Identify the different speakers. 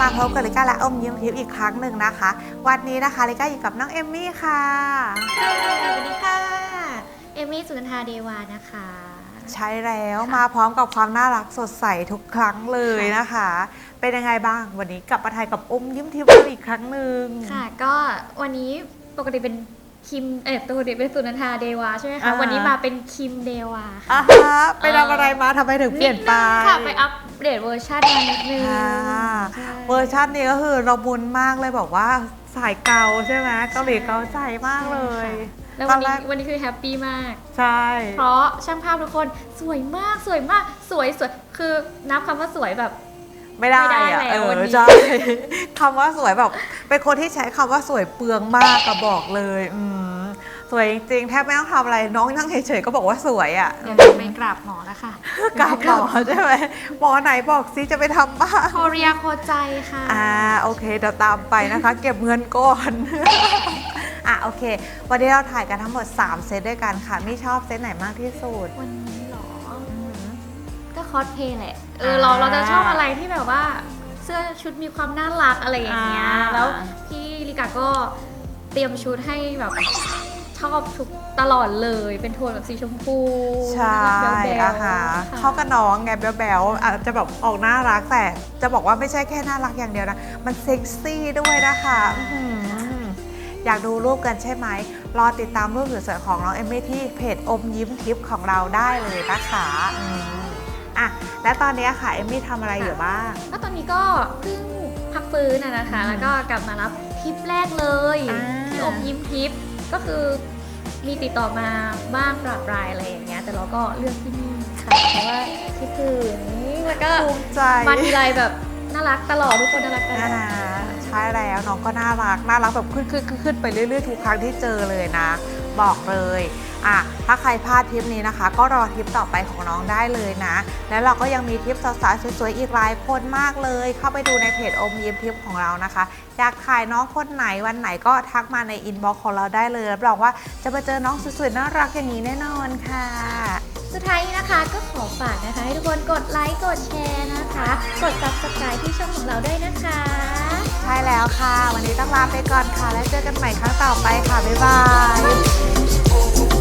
Speaker 1: บกับลิก้าและอมยิ้มทิพย์อีกครั้งหนึ่งนะคะ วันนี้นะคะลิก้าอยู่กับน้องเอมมี่ค่ะ
Speaker 2: สวัสดีค่ะ เอมมี่สุนันทาเดวานะคะ
Speaker 1: ใช่แล้วมาพร้อมกับความน่ารักสดใสทุกครั้งเลยนะคะ เป็นยังไงบ้างวันนี้กลับมาไทยกับอมยิ้มทิพย์กันอีกครั้งหนึ่ง
Speaker 2: ค่ะ ก็วันนี้ปกติเป็น คิมเออปกติเป็นสุนันทาเดวาใช่ไหม
Speaker 1: อ่า
Speaker 2: คะวันนี้มาเป็นคิมเดวาค่ะ
Speaker 1: อะฮะไปทำอะไรมาทำไมถึงเปลี่ยนไป
Speaker 2: ดงค่ะ ไปอัปเดตเวอร์ชันมานิดนึง
Speaker 1: ค่ะ
Speaker 2: ใช่
Speaker 1: เวอร์ชันนี้ก็คือเราบุญมากเลยบอกว่าสายเกาใช่ไหมเกาหลีเกาใจมากเลย
Speaker 2: แล้ว
Speaker 1: ต
Speaker 2: วั
Speaker 1: อนนแร
Speaker 2: นี้
Speaker 1: ก
Speaker 2: วันนี้คือแฮปปี้มาก
Speaker 1: ใช่
Speaker 2: เพราะช่างภาพทุกคนสวยมากสวยมากสวยสวยคือนับคำว่าสวยแบบ
Speaker 1: ไม่ได้
Speaker 2: ไม่ได้
Speaker 1: อะ
Speaker 2: แล้ว
Speaker 1: เออ
Speaker 2: วันนี้
Speaker 1: ใช่ คำว่าสวยแบบเป็นคนที่ใช้คำว่าสวยเปลืองมากก็บอกเลยอืมสวยจริงๆแทบไม่ต้องทำอะไรน้องนั่งเฉยๆก็บอกว่าสวยอะ
Speaker 2: เดี๋ยวจะไปกราบหมอแล้วค่ะ
Speaker 1: กราบหมอใช่ไหมหมอไหนบอกซิจะไปทำบ้าง
Speaker 2: โคเรียโคใจค่ะ
Speaker 1: อ่าโอเคเดี๋ยวตามไปนะคะ เก็บเงินก่อน อะโอเค วันนี้เราถ่ายกันทั้งหมด 3 เซตด้วยกันค่ะมี่ชอบเซตไหนมากที่สุด
Speaker 2: วันนี้เหรอ
Speaker 1: อืม
Speaker 2: ก็ค อสเพลย์แหละ เออเราเราจะชอบอะไรที่แบบว่า เสื้อชุดมีความน่ารักอะไรอย่างเงี้ย
Speaker 1: อ่า
Speaker 2: แล้วพี่ลิกาก็เตรียมชุดให้แบบชอบทุกตลอดเลย เป็นโทนแบบสีชมพู
Speaker 1: ใช่
Speaker 2: น่ารักแบ๊วๆ
Speaker 1: อะค่ะ
Speaker 2: ค่ะ
Speaker 1: เข้ากับน้องไงแบ๊วๆอาจจะแบบออกน่ารักแต่จะบอกว่าไม่ใช่แค่น่ารักอย่างเดียวนะ มันเซ็กซี่ด้วยนะคะอื้อหืออยากดูรูปกันใช่ไหม รอติดตามรูปสวยๆของน้องเอมมี่ที่เพจอมยิ้มทิปของเราได้เลยนะคะ อืมอะและตอนนี้ค่ะเอมมี่ทำอะไรอยู่บ้าง
Speaker 2: ก็ตอนนี้ก็เพิ่งพักฟื้นอะนะคะ แล้วก็กลับมารับทริปแรกเลย
Speaker 1: อ่า
Speaker 2: ที่อมยิ้มทริปก็คือมีติดต่อมาบ้างปรับรายอะไรอย่างเงี้ยแต่เราก็เลือกที่นี่ค่ะเพราะว่าคิดถึงแล้วก็
Speaker 1: ภูมิใจ
Speaker 2: มาทีไรแบบน่ารักตลอดทุกคนน่ารักตลอ
Speaker 1: นะ
Speaker 2: ด
Speaker 1: คะใช่แล้วน้องก็น่ารักน่ารักแบบขึ้นขึ้นขึ้นขึ้นไปเรื่อยๆทุกครั้งที่เจอเลยนะ บอกเลย อะถ้าใครพลาดทริปนี้นะคะ ก็รอทริปต่อไปของน้องได้เลยนะ แล้วเราก็ยังมีทริปสาวๆสวยๆอีกหลายคนมากเลย เข้าไปดูในเพจอมยิ้มทริปของเรานะคะอยากถ่ายน้องคนไหนวันไหนก็ทักมาในอินบ็อกซ์ของเราได้เลยรับรองว่าจะมาเจอน้องสวยๆน่ารักอย่างนี้แน่นอนค่ะ
Speaker 2: สุดท้ายนี้นะคะก็ขอฝากนะคะ ให้ทุกคนกดไลค์กดแชร์นะคะ กด subscribe ที่ช่องของเราด้วยนะคะ
Speaker 1: ใช่แล้วค่ะ วันนี้ต้องลาไปก่อนค่ะ แล้วเจอกันใหม่ครั้งต่อไปค่ะ บ๊ายบาย